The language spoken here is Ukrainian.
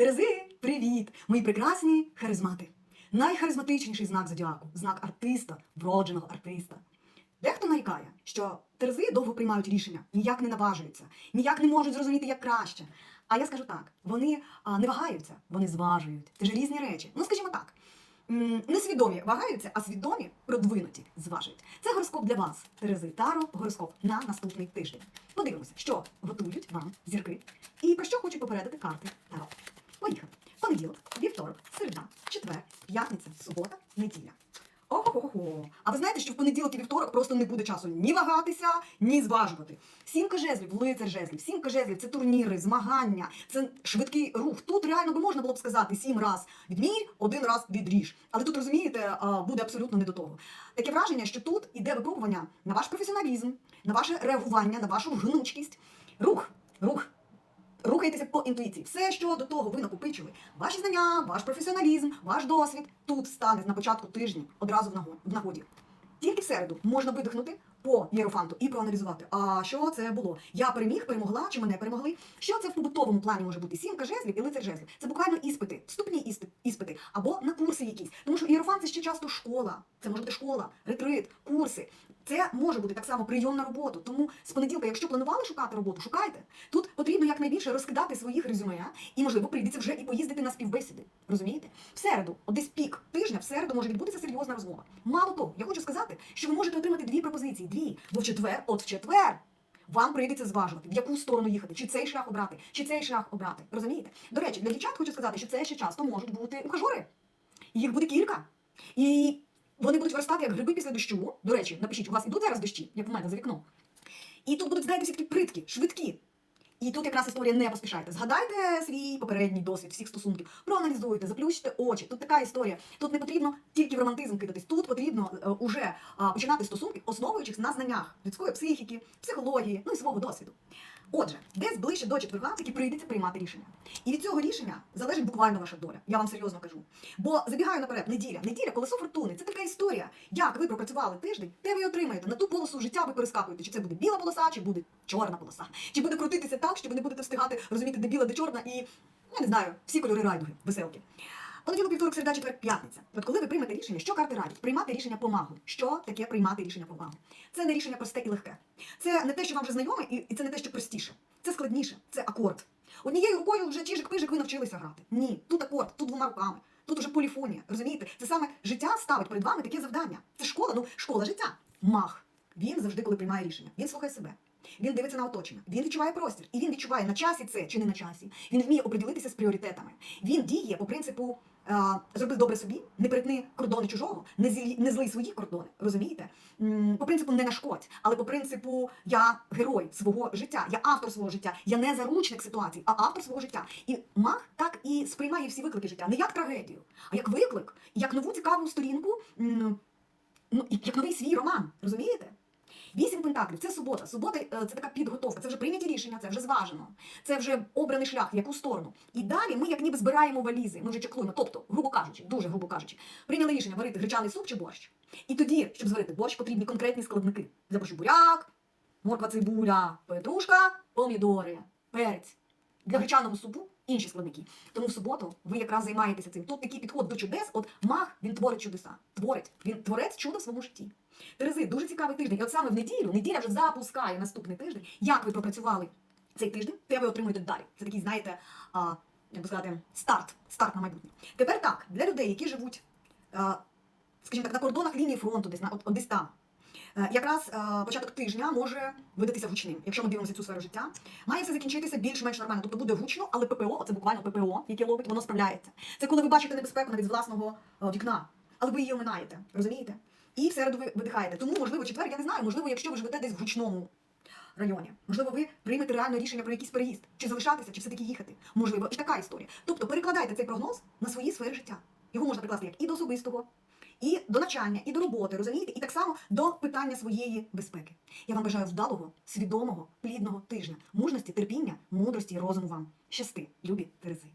Терези, привіт! Мої прекрасні харизмати. Найхаризматичніший знак зодіаку знак артиста, вродженого артиста. Дехто нарікає, що терези довго приймають рішення, ніяк не наважуються, ніяк не можуть зрозуміти, як краще. А я скажу так: вони не вагаються, вони зважують. Це ж різні речі. Ну, скажімо так. Несвідомі вагаються, а свідомі продвинуті зважують. Це гороскоп для вас, Терези Таро, гороскоп на наступний тиждень. Подивимося, що готують вам зірки і про що хочуть попередити карти Таро. Поїхали. Понеділок, вівторок, середа, четвер, п'ятниця, субота, неділя. Ого-го-го. А ви знаєте, що в понеділок і вівторок просто не буде часу ні вагатися, ні зважувати. Сімка жезлів, лицар жезлів, сімка жезлів це турніри, змагання, це швидкий рух. Тут реально би можна було б сказати сім раз відмір, один раз відріж. Але тут розумієте, буде абсолютно не до того. Таке враження, що тут іде випробування на ваш професіоналізм, на ваше реагування, на вашу гнучкість. Рух, рух. Рухайтеся по інтуїції. Все, що до того ви накопичили, ваші знання, ваш професіоналізм, ваш досвід тут стане на початку тижня одразу в нагоді. Тільки в середу можна видихнути по єрофанту і проаналізувати, а що це було. Я переміг, перемогла, чи мене перемогли. Що це в побутовому плані може бути? Сімка жезлів і лицар жезлів. Це буквально іспити, вступні іспити або на курси якісь. Тому що іерофант це ще часто школа. Це може бути школа, ретрит, курси. Це може бути так само прийом на роботу. Тому з понеділка, якщо планували шукати роботу, шукайте. Тут потрібно якнайбільше розкидати своїх резюме, і можливо прийдеться вже і поїздити на співбесіди. Розумієте? В середу, от десь пік тижня, в середу може відбутися серйозна розмова. Мало того, я хочу сказати, що ви можете отримати дві пропозиції. Дві. Бо в четвер, от в четвер. Вам прийдеться зважувати, в яку сторону їхати, чи цей шлях обрати, чи цей шлях обрати. Розумієте? До речі, для дівчат хочу сказати, що це ще часто можуть бути ухажори. Їх буде кілька. І вони будуть виростати як гриби після дощу. До речі, напишіть, у вас ідуть зараз дощі, як в мене за вікном. І тут будуть, знаєте, всі такі притки, швидкі. І тут якраз історія не поспішайте. Згадайте свій попередній досвід всіх стосунків, проаналізуйте, заплющте очі. Тут така історія. Тут не потрібно тільки в романтизм кидатись. Тут потрібно е, уже а, починати стосунки, основуючись на знаннях людської психіки, психології, ну і свого досвіду. Отже, десь ближче до четверга прийдеться приймати рішення. І від цього рішення залежить буквально ваша доля. Я вам серйозно кажу. Бо забігаю наперед, неділя. Неділя, колесо фортуни. Це така історія. Як ви пропрацювали тиждень, те ви отримаєте. На ту полосу життя ви перескакуєте. Чи це буде біла полоса, чи буде чорна полоса. Чи буде крутитися так, що ви не будете встигати розуміти, де біла, де чорна, і я не знаю, всі кольори райдуги, веселки. Понеділок, вівторок, середа, четвер, п'ятниця. От коли ви приймете рішення, що карти радять? Приймати рішення по магу. Що таке приймати рішення по магу? Це не рішення просте і легке. Це не те, що вам вже знайоме, і це не те, що простіше. Це складніше, це акорд. Однією рукою вже чижик-пижик ви навчилися грати. Ні, тут акорд, тут двома руками. Тут уже поліфонія. Розумієте? Це саме життя ставить перед вами таке завдання. Це школа, ну школа життя. Маг. Він завжди, коли приймає рішення, він слухає себе. Він дивиться на оточення, він відчуває простір, і він відчуває, на часі це чи не на часі. Він вміє оприділитися з пріоритетами. Він діє по принципу зроби добре собі, не перетни кордони чужого, не злі, не злий свої кордони. Розумієте? По принципу не нашкодь, але по принципу я герой свого життя, я автор свого життя, я не заручник ситуації, а автор свого життя. І маг так і сприймає всі виклики життя не як трагедію, а як виклик, як нову цікаву сторінку, ну як новий свій роман. Розумієте? Вісім пентаклів це субота. Субота е, це така підготовка. Це вже прийняті рішення, це вже зважено. Це вже обраний шлях, в яку сторону. І далі ми як ніби збираємо валізи. Ми вже чеклуємо. Тобто, грубо кажучи, дуже грубо кажучи, прийняли рішення варити гречаний суп чи борщ. І тоді, щоб зварити борщ, потрібні конкретні складники. Борщу буряк, морква цибуля, петрушка, помідори, перець. Для гречаного супу інші складники. Тому в суботу ви якраз займаєтеся цим. Тут такий підход до чудес. От маг він творить чудеса. Творить. Він творець чуда в своєму житті. Терези, дуже цікавий тиждень. І от саме в неділю, неділя вже запускає наступний тиждень. Як ви пропрацювали цей тиждень, те ви отримуєте далі. Це такий, знаєте, а, як би сказати, старт, старт на майбутнє. Тепер так, для людей, які живуть, а, скажімо так, на кордонах лінії фронту, десь на от, от десь там. Е, Якраз е, початок тижня може видатися гучним, якщо ми дивимося цю сферу життя. Має все закінчитися більш-менш нормально. Тобто буде гучно, але ППО, це буквально ППО, яке ловить, воно справляється. Це коли ви бачите небезпеку навіть з власного е, вікна, але ви її оминаєте, розумієте? І в середу ви видихаєте. Тому, можливо, четвер, я не знаю, можливо, якщо ви живете десь в гучному районі, можливо, ви приймете реальне рішення про якийсь переїзд, чи залишатися, чи все-таки їхати. Можливо, і така історія. Тобто перекладайте цей прогноз на свої сфери життя. Його можна прикласти як і до особистого, і до навчання, і до роботи, розумієте? І так само до питання своєї безпеки. Я вам бажаю вдалого, свідомого, плідного тижня, мужності, терпіння, мудрості і розуму вам. Щасти, любі Терези.